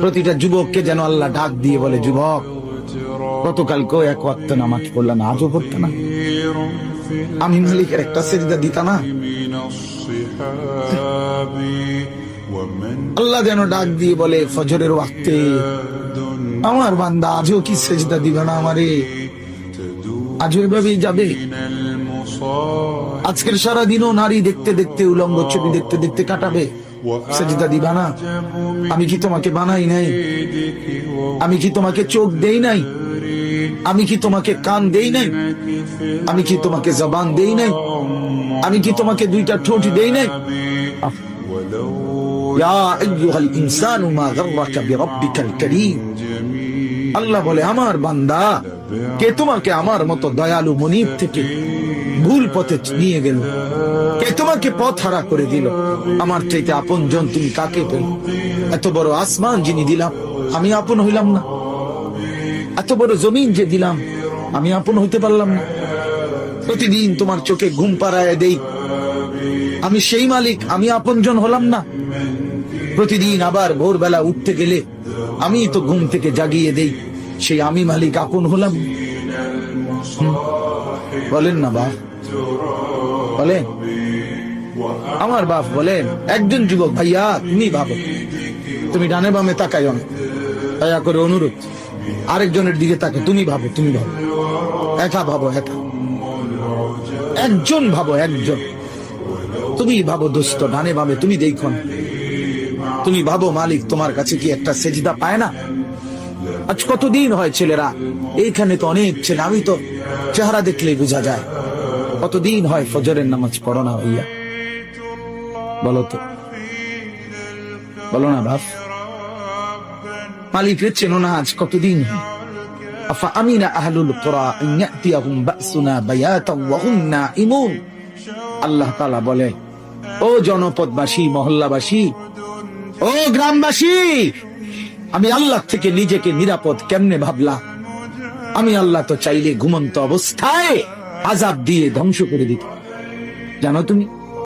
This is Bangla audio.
প্রতিটা যুবককে যেন আল্লাহ ডাক দিয়ে বলে, যুবক, গতকাল কেউ এক ওয়াক্ত নামাজ পড়লাম, আজও পড়তে না? আমি মালিকের একটা সেরিদা দিতা না। আল্লাহ যেন ডাক দিয়ে বলে, ফজরের ওয়াক্তে আমার বান্দা আজও কি সেজদা দিবে না আমারে? আজও এভাবেই যাবে? আজকের সারা দিনও নারী দেখতে দেখতে, উলঙ্গ ছবি দেখতে দেখতে কাটাবে। সেজদা দিবা না। আমি কি তোমাকে বানাই নাই? আমি কি তোমাকে চোখ দেই নাই? আমি কি তোমাকে কান দেই নাই? আমি কি তোমাকে জবান দেই নাই? আমি কি তোমাকে দুইটা ঠোঁট দেই নাই? আল্লাহ বলে, আমার বান্দা, কে তোমাকে আমার মতো দয়ালু মনিব থেকে ভুল পথে নিয়ে গেল? কে তোমাকে পথ হারা করে দিল? আমার চাইতে আপন জন তুমি কাকে পেল? এত বড় আসমান যিনি দিলাম, আমি আপন হইলাম না। এত বড় জমিন যে দিলাম, আমি আপন হইতে পারলাম না। প্রতিদিন তোমার চোখে ঘুম পাড়ায় দেই। আমি সেই মালিক, আমি আপনজন হলাম না। প্রতিদিন আবার ভোরবেলা উঠতে গেলে আমি তো ঘুম থেকে জাগিয়ে দেই। সেই আমি মালিক আপন হলাম। বলেন না বাপ। বলেন। আমার বাপ বলেন, একজন যুবক ভাইয়া তুমি ভাবো তুমি ডানে বামে তাকাইও না দয়া করে অনুরোধ, আরেকজনের দিকে তাকে তুমি ভাবো তুমি ভাবো। একা ভাবো, একা। একজন ভাবো, একজন। তুমি ভাবো দোস্ত, ডানে বামে তুমি দেখো। তুমি ভাবো মালিক, তোমার কাছে কি একটা সেজদা পায় না? আজ কতদিন হয় ছেলেরা? এইখানে তো অনেক ছেলে, আমি তো চেহারা দেখলেই বোঝা যায়। কতদিন হয় ফজরের নামাজ পড়ো না ভাইয়া? বলো তো। বলো না বাপ। মালিকের চেনো না আজ কতদিন? আফা আমিনা আহলুল ইয়াতিয়াহুম বাসুনা বায়াতাও নাইমুন আল্লাহ তাআলা বলে, ও জনপদবাসী, মহল্লাবাসী, ও গ্রামবাসী, আমি আল্লাহ থেকে নিজেকে নিরাপদ কেমনে ভাবলা? আমি আল্লাহ তো চাইলে ঘুমন্ত অবস্থায় আজাব দিয়ে ধ্বংস করে দিত। জানো তুমি?